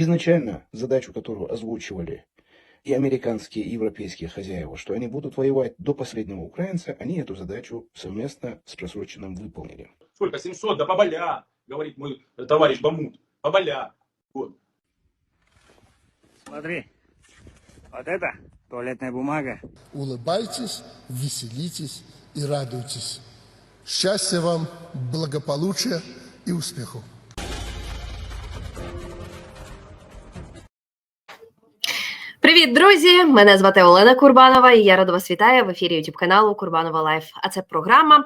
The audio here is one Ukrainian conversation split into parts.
изначально задачу, которую озвучивали и американские, и европейские хозяева, что они будут воевать до последнего украинца, они эту задачу совместно с просроченным выполнили. Сколько? 700? Да поболя, говорит мой товарищ Бамут. Поболя. Вот. Смотри, вот это туалетная бумага. Улыбайтесь, веселитесь и радуйтесь. Счастья вам, благополучия и успехов. Друзі! Мене звати Олена Курбанова, і я рада вас вітаю в ефірі YouTube каналу Курбанова Лайф. А це програма,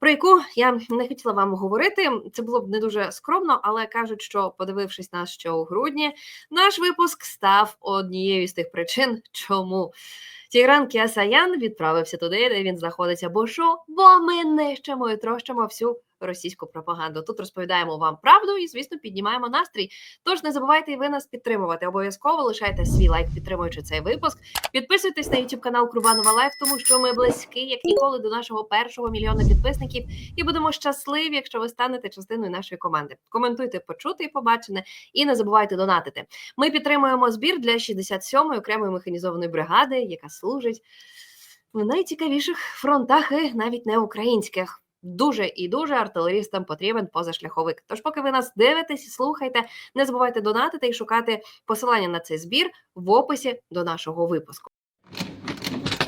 про яку я не хотіла вам говорити. Це було б не дуже скромно, але кажуть, що подивившись нас ще у грудні, наш випуск став однією з тих причин, чому. Тігран Кіасаян відправився туди, де він знаходиться. Бо що? Бо ми нищимо і трощимо всю російську пропаганду. Тут розповідаємо вам правду і, звісно, піднімаємо настрій. Тож не забувайте і ви нас підтримувати. Обов'язково лишайте свій лайк, підтримуючи цей випуск. Підписуйтесь на YouTube канал Курбанова Лайф, тому що ми близькі, як ніколи, до нашого першого мільйона підписників, і будемо щасливі, якщо ви станете частиною нашої команди. Коментуйте, почути і побачене, і не забувайте донатити. Ми підтримуємо збір для 67-ї окремої механізованої бригади, яка служить в найцікавіших фронтах, і навіть не українських. Дуже і дуже артилерістам потрібен позашляховик. Тож, поки ви нас дивитесь, слухайте, не забувайте донатити і шукати посилання на цей збір в описі до нашого випуску.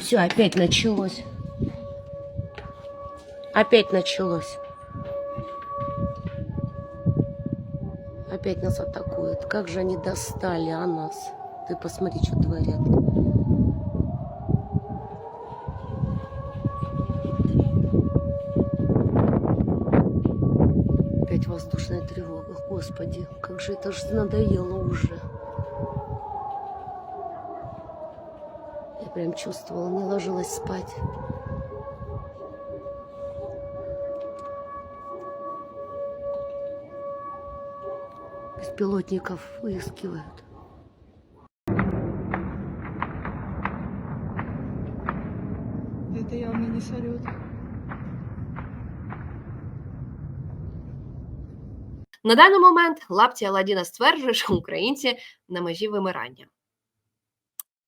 Все, опять началось. Опять началось. Опять нас атакуют. Как же они достали, а нас? Ты посмотри, что творят. Опять воздушная тревога. Господи, как же это же надоело уже. Я прям чувствовала, не ложилась спать. Беспилотников выискивают. Это явно не салют. На даний момент лапці Аладдіна стверджує, що українці на межі вимирання.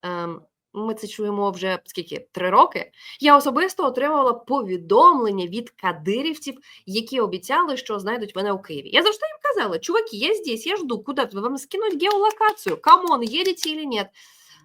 Ем, ми це чуємо вже скільки три роки. Я особисто отримувала повідомлення від кадирівців, які обіцяли, що знайдуть мене у Києві. Я завжди їм казала: чуваки, я здесь, я жду, куди вам скинуть геолокацію? Камон, їдете чи ні?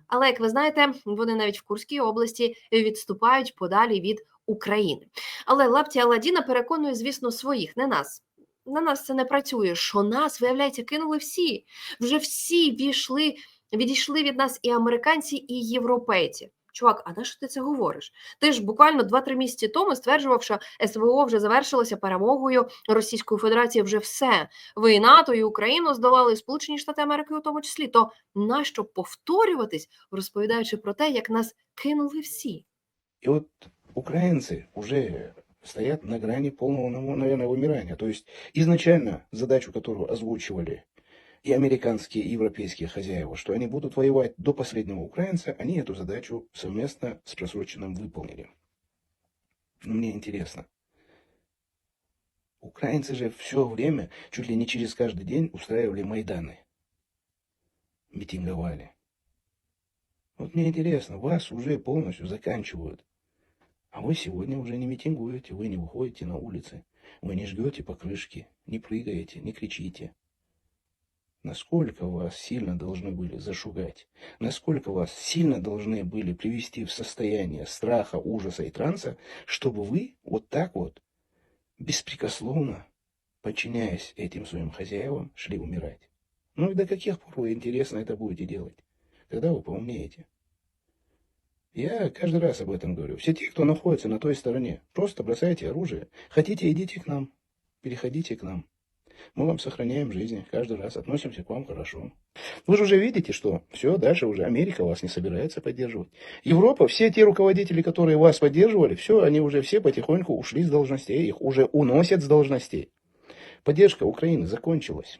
Але як ви знаєте, вони навіть в Курській області відступають подалі від України. Але лапті Аладдіна переконує, звісно, своїх, не нас. На нас це не працює. Що нас, виявляється, кинули всі. Вже всі війшли, відійшли від нас і американці, і європейці. Чувак, а на що ти це говориш? Ти ж буквально 2-3 місяці тому стверджував, що СВО вже завершилося перемогою Російської Федерації. Вже все. Ви і НАТО, і Україну здолали, і Сполучені Штати Америки у тому числі. То нащо повторюватись, розповідаючи про те, як нас кинули всі? И вот украинцы уже стоят на грани полного, ну, наверное, вымирания. То есть изначально задачу, которую озвучивали и американские, и европейские хозяева, что они будут воевать до последнего украинца, они эту задачу совместно с просроченным выполнили. Но мне интересно. Украинцы же все время, чуть ли не через каждый день устраивали Майданы. Митинговали. Вот мне интересно, вас уже полностью заканчивают. А вы сегодня уже не митингуете, вы не выходите на улицы, вы не жгете покрышки, не прыгаете, не кричите. Насколько вас сильно должны были зашугать? Насколько вас сильно должны были привести в состояние страха, ужаса и транса, чтобы вы вот так вот, беспрекословно, подчиняясь этим своим хозяевам, шли умирать? Ну и до каких пор вы, интересно, это будете делать? Когда вы поумнеете? Я каждый раз об этом говорю. Все те, кто находится на той стороне, просто бросайте оружие. Хотите, идите к нам. Переходите к нам. Мы вам сохраняем жизни каждый раз, относимся к вам хорошо. Вы же уже видите, что все, дальше уже Америка вас не собирается поддерживать. Европа, все те руководители, которые вас поддерживали, все, они уже все потихоньку ушли с должностей, их уже уносят с должностей. Поддержка Украины закончилась.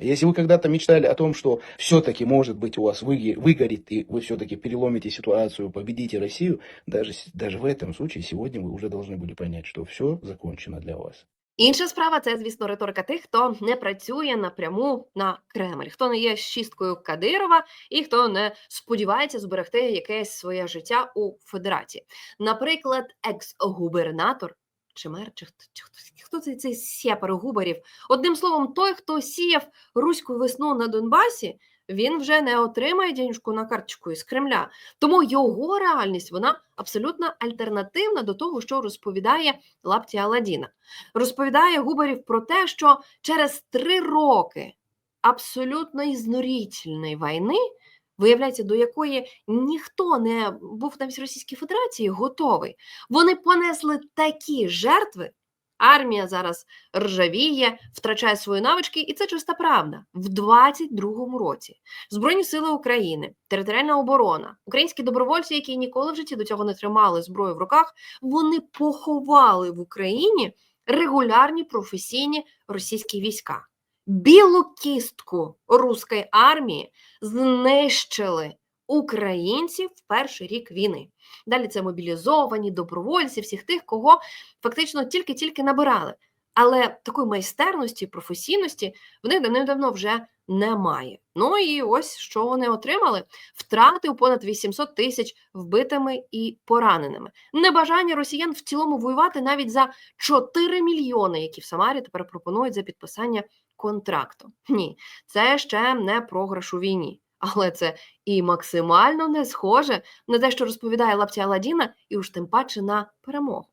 Если вы когда-то мечтали о том, что все-таки, может быть, у вас выги- выгорит, и вы все-таки переломите ситуацию, победите Россию, даже, с- даже в этом случае сегодня вы уже должны были понять, что все закончено для вас. Інша справа це, звісно, риторика тих, хто не працює напряму на Кремль, хто не є шісткою Кадирова і хто не сподівається зберегти якесь своє життя у Федерації. Наприклад, екс-губернатор чи мер, чи хто, чи хто, хто це цей сєпар губерів. Одним словом, той, хто сіяв руську весну на Донбасі, він вже не отримає денежку на карточку із Кремля. Тому його реальність вона абсолютно альтернативна до того, що розповідає Лапті Аладдіна. Розповідає Губарів про те, що через три роки абсолютно ізнурительної війни, виявляється, до якої ніхто не був навіть Російській Федерації готовий. Вони понесли такі жертви. Армія зараз ржавіє, втрачає свої навички, і це чиста правда. В 22-му році Збройні сили України, територіальна оборона, українські добровольці, які ніколи в житті до цього не тримали зброю в руках, вони поховали в Україні регулярні професійні російські війська. Білу кістку руської армії знищили українці в перший рік війни. Далі це мобілізовані, добровольці, всіх тих, кого фактично тільки-тільки набирали. Але такої майстерності, професійності в них давним-давно вже немає. Ну і ось що вони отримали: втрати у понад 800 тисяч вбитими і пораненими. Небажання росіян в цілому воювати навіть за 4 мільйони, які в Самарі тепер пропонують за підписання контракту. Ні, це ще не програш у війні. Але це і максимально не схоже на те, що розповідає Лапті Аладдіна, і уж тим паче на перемогу.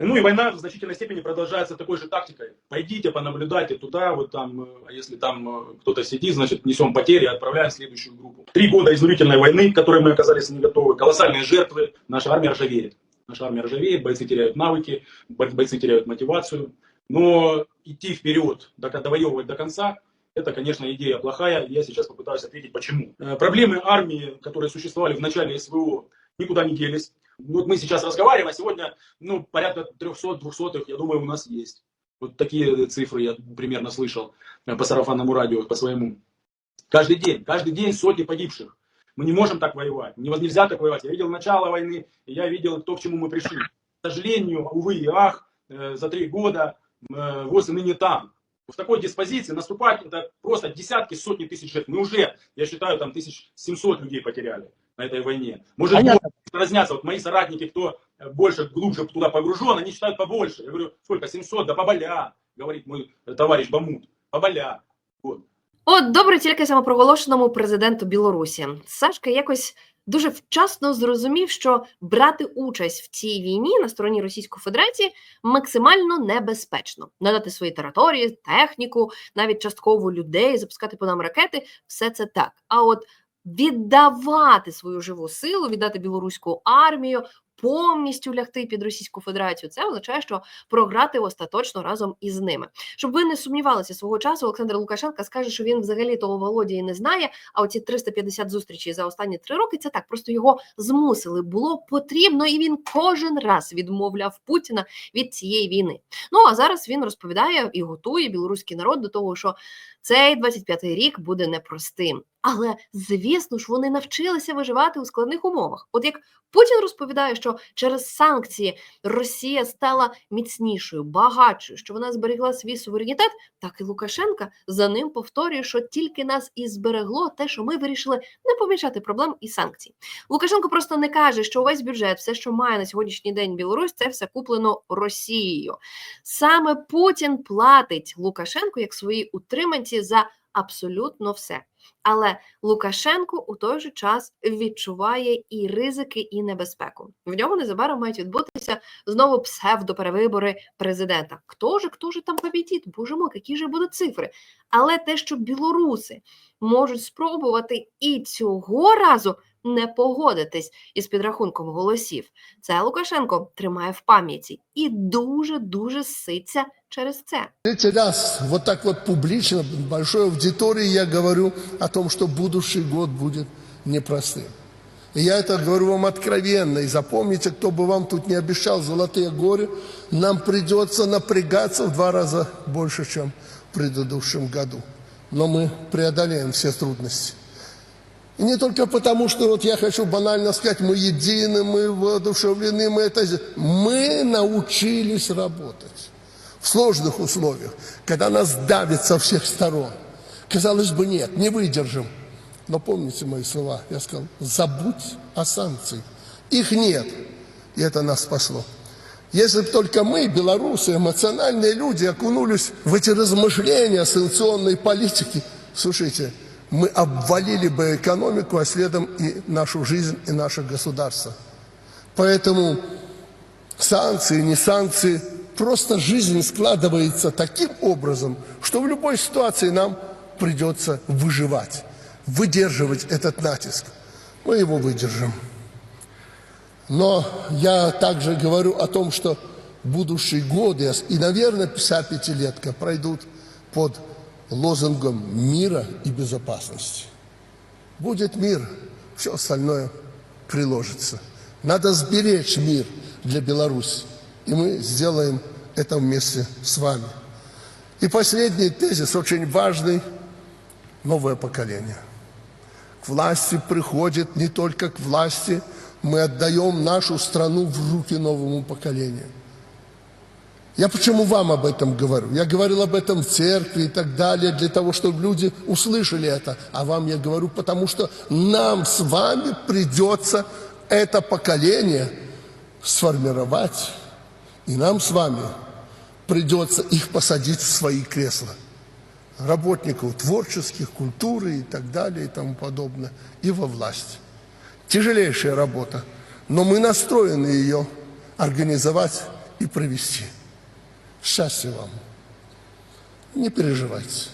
Ну и война в значительной степени продолжается такой же тактикой. Пойдите, понаблюдайте туда, вот там, э, а если там э, кто-то сидит, значит, несем потери, отправляем следующую группу. Три года изнурительной войны, к которой мы оказались не готовы, колоссальные жертвы, наша армия ржавеет. Наша армия ржавеет, бойцы теряют навыки, бой- бойцы теряют мотивацию. Но идти вперед, до- довоевывать до конца, это, конечно, идея плохая. Я сейчас попытаюсь ответить, почему. Э, Проблемы армии, которые существовали в начале СВО, никуда не делись. Вот мы сейчас разговариваем, а сегодня ну, порядка 300-200, я думаю, у нас есть. Вот такие цифры я примерно слышал э, по сарафанному радио, по своему. Каждый день, каждый день сотни погибших. Мы не можем так воевать, не- нельзя так воевать. Я видел начало войны, я видел то, к чему мы пришли. К сожалению, увы и ах, э, за три года э, ВОЗ и ныне там. В такой диспозиции наступать, это просто десятки, сотни тысяч жертв. Мы уже, я считаю, там 1700 людей потеряли на этой войне. Может, Понятно. разнятся. Вот мои соратники, кто э, больше, глубже туда погружен, они считают побольше. Я говорю, сколько, 700? Да поболя, говорит мой э, товарищ Бамут. Поболя. Вот. От добре тільки самопроголошеному президенту Білорусі. Сашка якось дуже вчасно зрозумів, що брати участь в цій війні на стороні Російської Федерації максимально небезпечно. Надати свої території, техніку, навіть частково людей, запускати по нам ракети все це так. А от віддавати свою живу силу, віддати білоруську армію. Повністю лягти під Російську Федерацію, це означає, що програти остаточно разом із ними. Щоб ви не сумнівалися свого часу, Олександр Лукашенко скаже, що він взагалі того Володії не знає. А оці 350 зустрічей за останні три роки це так. Просто його змусили. Було потрібно, і він кожен раз відмовляв Путіна від цієї війни. Ну а зараз він розповідає і готує білоруський народ до того, що цей 25-й рік буде непростим. Але звісно ж, вони навчилися виживати у складних умовах. От як Путін розповідає, що через санкції Росія стала міцнішою, багатшою, що вона зберегла свій суверенітет, так і Лукашенка за ним повторює, що тільки нас і зберегло те, що ми вирішили не помічати проблем і санкцій. Лукашенко просто не каже, що увесь бюджет, все, що має на сьогоднішній день Білорусь, це все куплено Росією. Саме Путін платить Лукашенку як свої утриманці за абсолютно все. Але Лукашенко у той же час відчуває і ризики, і небезпеку. В нього незабаром мають відбутися знову псевдоперевибори президента. Хто же, хто же там побідіть? Боже мой, які же будуть цифри? Але те, що білоруси можуть спробувати і цього разу не погодитись із підрахунком голосів, це Лукашенко тримає в пам'яті і дуже дуже ситься через це. Третий раз вот так вот публично, в большой аудитории я говорю о том, что будущий год будет непростым. И я это говорю вам откровенно. И запомните, кто бы вам тут не обещал золотые горы, нам придется напрягаться в два раза больше, чем в предыдущем году. Но мы преодолеем все трудности. И не только потому, что вот я хочу банально сказать, мы едины, мы воодушевлены, мы это... сдел- Мы научились работать. в сложных условиях, когда нас давит со всех сторон. Казалось бы, нет, не выдержим. Но помните мои слова, я сказал, забудь о санкциях. Их нет, и это нас спасло. Если бы только мы, белорусы, эмоциональные люди, окунулись в эти размышления санкционной политики, слушайте, мы обвалили бы экономику, а следом и нашу жизнь, и наше государство. Поэтому санкции, не санкции, просто жизнь складывается таким образом, что в любой ситуации нам придется выживать, выдерживать этот натиск. Мы его выдержим. Но я также говорю о том, что будущие годы и, наверное, 55-летка пройдут под лозунгом мира и безопасности. Будет мир, все остальное приложится. Надо сберечь мир для Беларуси, и мы сделаем это вместе с вами. И последний тезис, очень важный, новое поколение. К власти приходит не только к власти, мы отдаем нашу страну в руки новому поколению. Я почему вам об этом говорю? Я говорил об этом в церкви и так далее, для того, чтобы люди услышали это. А вам я говорю, потому что нам с вами придется это поколение сформировать. И нам с вами придется их посадить в свои кресла. Работников творческих, культуры и так далее и тому подобное. И во власти. Тяжелейшая работа, но мы настроены ее организовать и провести. Счастья вам. Не переживайте.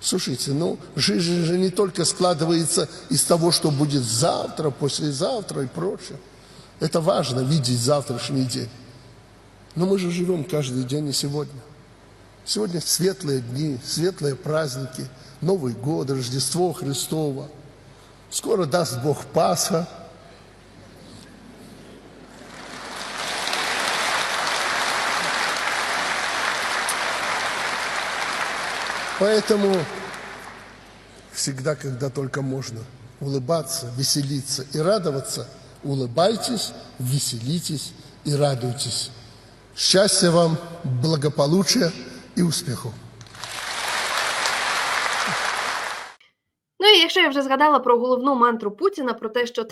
Слушайте, ну, жизнь же не только складывается из того, что будет завтра, послезавтра и прочее. Это важно, видеть завтрашний день. Но мы же живем каждый день и сегодня. Сегодня светлые дни, светлые праздники, Новый год, Рождество Христово. Скоро даст Бог Пасха. Поэтому всегда, когда только можно улыбаться, веселиться и радоваться, улыбайтесь, веселитесь и радуйтесь. Счастья вам, благополучия и успехов! Ну і якщо я вже згадала про головну мантру Путіна, про те, що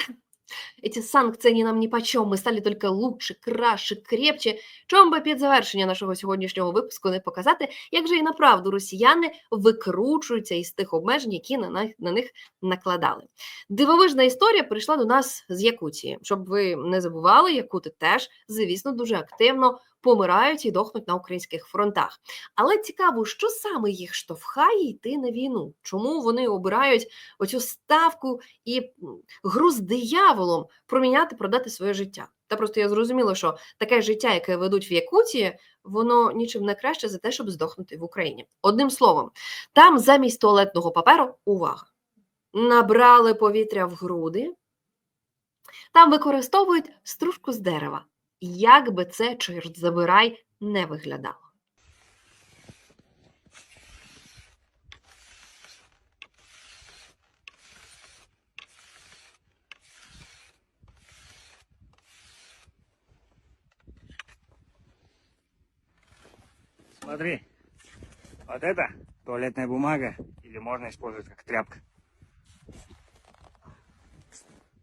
«Та, ці санкції нам ні по чому, ми стали только лучше, краще, крепче. Чому би під завершення нашого сьогоднішнього випуску не показати, як же і направду росіяни викручуються із тих обмежень, які на, на них накладали. Дивовижна історія прийшла до нас з Якутії. Щоб ви не забували, якути теж, звісно, дуже активно помирають і дохнуть на українських фронтах. Але цікаво, що саме їх штовхає йти на війну? Чому вони обирають оцю ставку і гру з дияволом проміняти, продати своє життя? Та просто я зрозуміла, що таке життя, яке ведуть в Якутії, воно нічим не краще за те, щоб здохнути в Україні. Одним словом, там замість туалетного паперу увага. Набрали повітря в груди, там використовують стружку з дерева. Як би це, чорт забирай, не виглядало. Смотри, вот это туалетная бумага, или можно использовать как тряпка.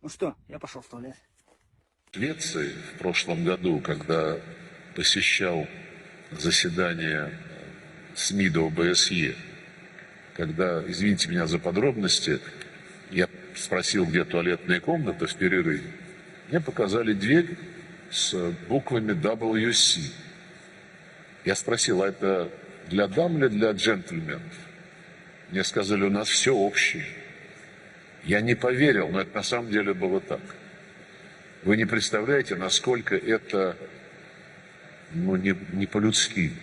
Ну что, я пошел в туалет. Швеции в прошлом году, когда посещал заседание СМИДа ОБСЕ, когда, извините меня за подробности, я спросил, где туалетная комната в перерыве, мне показали дверь с буквами WC. Я спросил, а это для дам или для джентльменов? Мне сказали, у нас все общее. Я не поверил, но это на самом деле было так. Вы не представляете, насколько это ну, не, не по-людски.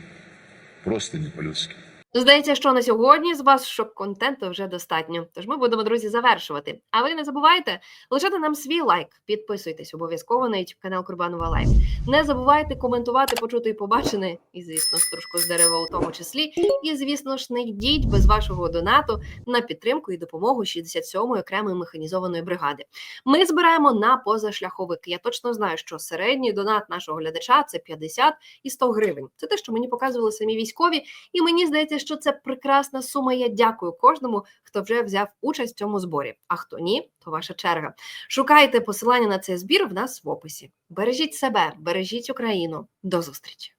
Просто не по-людски. Здається, що на сьогодні з вас шок-контенту вже достатньо. Тож ми будемо, друзі, завершувати. А ви не забувайте лишати нам свій лайк, підписуйтесь обов'язково на YouTube канал Курбанова Лайф. Не забувайте коментувати, почути і побачене, і звісно, стружку з дерева у тому числі. І звісно ж, не йдіть без вашого донату на підтримку і допомогу 67-ї окремої механізованої бригади. Ми збираємо на позашляховик. Я точно знаю, що середній донат нашого глядача це 50 і 100 гривень. Це те, що мені показували самі військові, і мені здається, що це прекрасна сума. Я дякую кожному, хто вже взяв участь в цьому зборі. А хто ні, то ваша черга. Шукайте посилання на цей збір в нас в описі. Бережіть себе, бережіть Україну. До зустрічі!